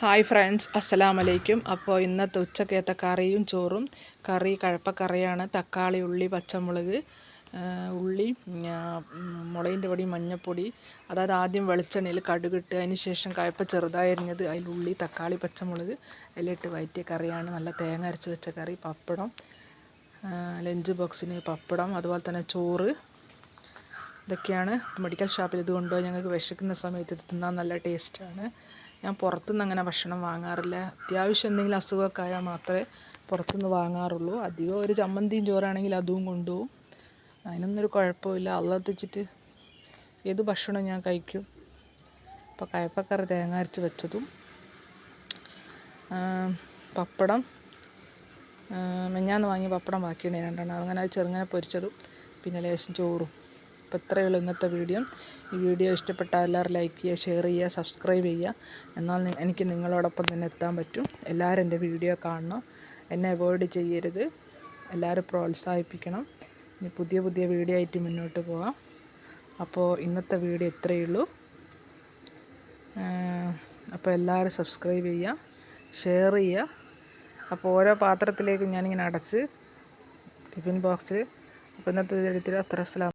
Hi friends അസ്സലാം അലൈക്കും അപ്പോൾ ഇന്നത്തെ ഉച്ചക്കത്തെ കറിയും ചോറും. കറി കഴപ്പക്കറിയാണ്. തക്കാളി ഉള്ളി പച്ചമുളക് ഉള്ളി മുളകിന്റെ പൊടി മഞ്ഞൾപ്പൊടി അതായത് ആദ്യം വെളിച്ചെണ്ണയിൽ കടുകിട്ട് അതിന് ശേഷം കഴപ്പ ചെറുതായി അരിഞ്ഞത് അതിൽ ഉള്ളി തക്കാളി പച്ചമുളക് എല്ലാം ഇട്ട് വയറ്റിയ കറിയാണ്. നല്ല തേങ്ങ അരച്ച് വെച്ച കറി പപ്പടം ലഞ്ച് ബോക്സിന് പപ്പടം അതുപോലെ തന്നെ ചോറ്. ഇതൊക്കെയാണ്. മെഡിക്കൽ ഷോപ്പിൽ ഇത് കൊണ്ടുപോയി ഞങ്ങൾക്ക് വിശക്കുന്ന സമയത്ത് ഇത് തിന്നാൻ നല്ല ടേസ്റ്റാണ്. ഞാൻ പുറത്തുനിന്ന് അങ്ങനെ ഭക്ഷണം വാങ്ങാറില്ല. അത്യാവശ്യം എന്തെങ്കിലും അസുഖമൊക്കെ ആയാൽ മാത്രമേ പുറത്തുനിന്ന് വാങ്ങാറുള്ളൂ. അധികം ഒരു ചമ്മന്തിയും ചോറാണെങ്കിൽ അതും കൊണ്ടുപോകും. അതിനൊന്നും ഒരു കുഴപ്പമില്ല. അള്ളത്തിച്ചിട്ട് ഏത് ഭക്ഷണം ഞാൻ കഴിക്കും. അപ്പോൾ കയപ്പക്കറി തേങ്ങ അരച്ച് വെച്ചതും പപ്പടം മെഞ്ഞാന്ന് വാങ്ങിയ പപ്പടം ബാക്കിയുണ്ട്. രണ്ടെണ്ണം അങ്ങനെ ചെറുങ്ങനെ പൊരിച്ചതും പിന്നെ ലേശം ചോറും. അപ്പോൾ ഇത്രയേ ഉള്ളൂ ഇന്നത്തെ വീഡിയോ. ഈ വീഡിയോ ഇഷ്ടപ്പെട്ടാൽ എല്ലാവരും ലൈക്ക് ചെയ്യുക ഷെയർ ചെയ്യുക സബ്സ്ക്രൈബ് ചെയ്യുക. എന്നാൽ എനിക്ക് നിങ്ങളോടൊപ്പം തന്നെ എത്താൻ പറ്റും. എല്ലാവരും എന്റെ വീഡിയോ കാണണം. എന്നെ അവോയ്ഡ് ചെയ്യരുത്. എല്ലാവരും പ്രോത്സാഹിപ്പിക്കണം. ഇനി പുതിയ പുതിയ വീഡിയോ ആയിട്ട് മുന്നോട്ട് പോകാം. അപ്പോൾ ഇന്നത്തെ വീഡിയോ ഇത്രയേ ഉള്ളൂ. അപ്പോൾ എല്ലാവരും സബ്സ്ക്രൈബ് ചെയ്യുക ഷെയർ ചെയ്യുക. അപ്പോൾ ഓരോ പാത്രത്തിലേക്കും ഞാനിങ്ങനെ അടച്ച് ടിഫിൻ ബോക്സ് അപ്പോൾ ഇന്നത്തെ വീഡിയോ അത്ര അസ്സലാം